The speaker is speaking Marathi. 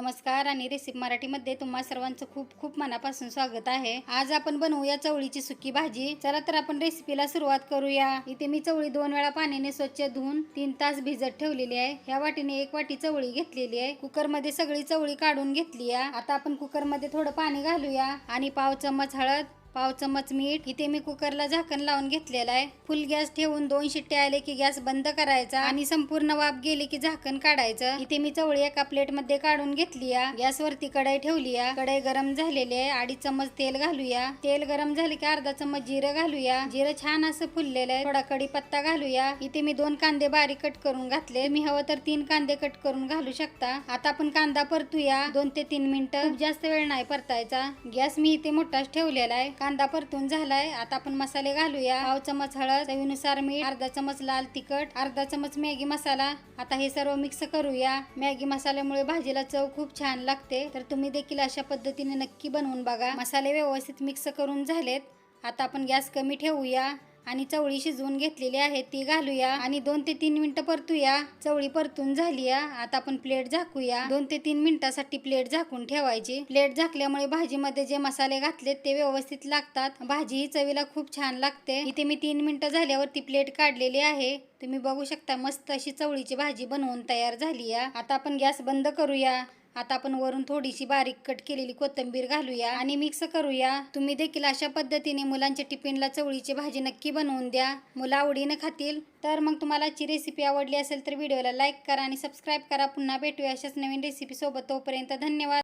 नमस्कार आणि रेसिपी मराठीमध्ये तुम्हा सर्वांचं खूप खूप मनापासून स्वागत आहे. आज आपण बनवूया चवळीची सुकी भाजी. चला तर आपण रेसिपीला सुरुवात करूया. इथे मी चवळी दोन वेळा पाण्याने स्वच्छ धुवून तीन तास भिजत ठेवलेली आहे. ह्या वाटीने एक वाटी चवळी घेतलेली आहे. कुकरमध्ये सगळी चवळी काढून घेतली आहे. आता आपण कुकरमध्ये थोडं पाणी घालूया. आणि पाव चम्मच हळद पाव चमच मीठ इथे मी कुकरला झाकण लावून घेतलेलं आहे. फुल गॅस ठेवून दोन शिट्टे आले की गॅस बंद करायचा आणि संपूर्ण वाफ गेली की झाकण काढायचं. इथे मी चवळी एका प्लेटमध्ये काढून घेतली गॅसवरती कढई ठेवली कढई गरम झालेली आहे. अडीच चमच तेल घालूया. तेल गरम झाले की अर्धा चमच जिरं घालूया. जिरं छान असं फुललेलं आहे. थोडा कढीपत्ता घालूया. इथे मी दोन कांदे बारीक कट करून घातले. मी हवं तर तीन कांदे कट करून घालू शकता. आता आपण कांदा परतूया. दोन ते तीन मिनिटं. जास्त वेळ नाही परतायचा. गॅस मी इथे मोठाच ठेवलेला आहे. कांदा परतून झालाय. आता आपण मसाले घालूया. पाव चमच हळद चवीनुसार मीठ अर्धा चमच लाल तिखट अर्धा चमच मॅगी मसाला. आता हे सर्व मिक्स करूया. मॅगी मसाल्यामुळे भाजीला चव खूप छान लागते. तर तुम्ही देखील अशा पद्धतीने नक्की बनवून बघा. मसाले व्यवस्थित मिक्स करून झालेत. आता आपण गॅस कमी ठेवूया. आणि चवळी शिजवून घेतलेली आहे ती घालूया. आणि दोन ते तीन मिनिटं परतूया. चवळी परतून झाली आता आपण प्लेट झाकूया. दोन ते तीन मिनिटासाठी प्लेट झाकून ठेवायची. प्लेट झाकल्यामुळे भाजीमध्ये जे मसाले घातलेत ते व्यवस्थित लागतात. भाजी ही चवीला खूप छान लागते. इथे मी तीन मिनिटं झाल्यावरती प्लेट काढलेली आहे. तुम्ही बघू शकता मस्त अशी चवळीची भाजी बनवून तयार झाली आता आपण गॅस बंद करूया. आता आपण वरून थोडीशी बारीक कट केलेली कोथिंबीर घालूया आणि मिक्स करूया. तुम्ही देखील अशा पद्धतीने मुलांच्या टिफिनला चवळीची भाजी नक्की बनवून द्या. मुलं आवडीनं खातील. तर मग तुम्हाला आजची रेसिपी आवडली असेल तर व्हिडिओला लाईक करा आणि सबस्क्राईब करा. पुन्हा भेटूया अशाच नवीन रेसिपीसोबत तोपर्यंत धन्यवाद.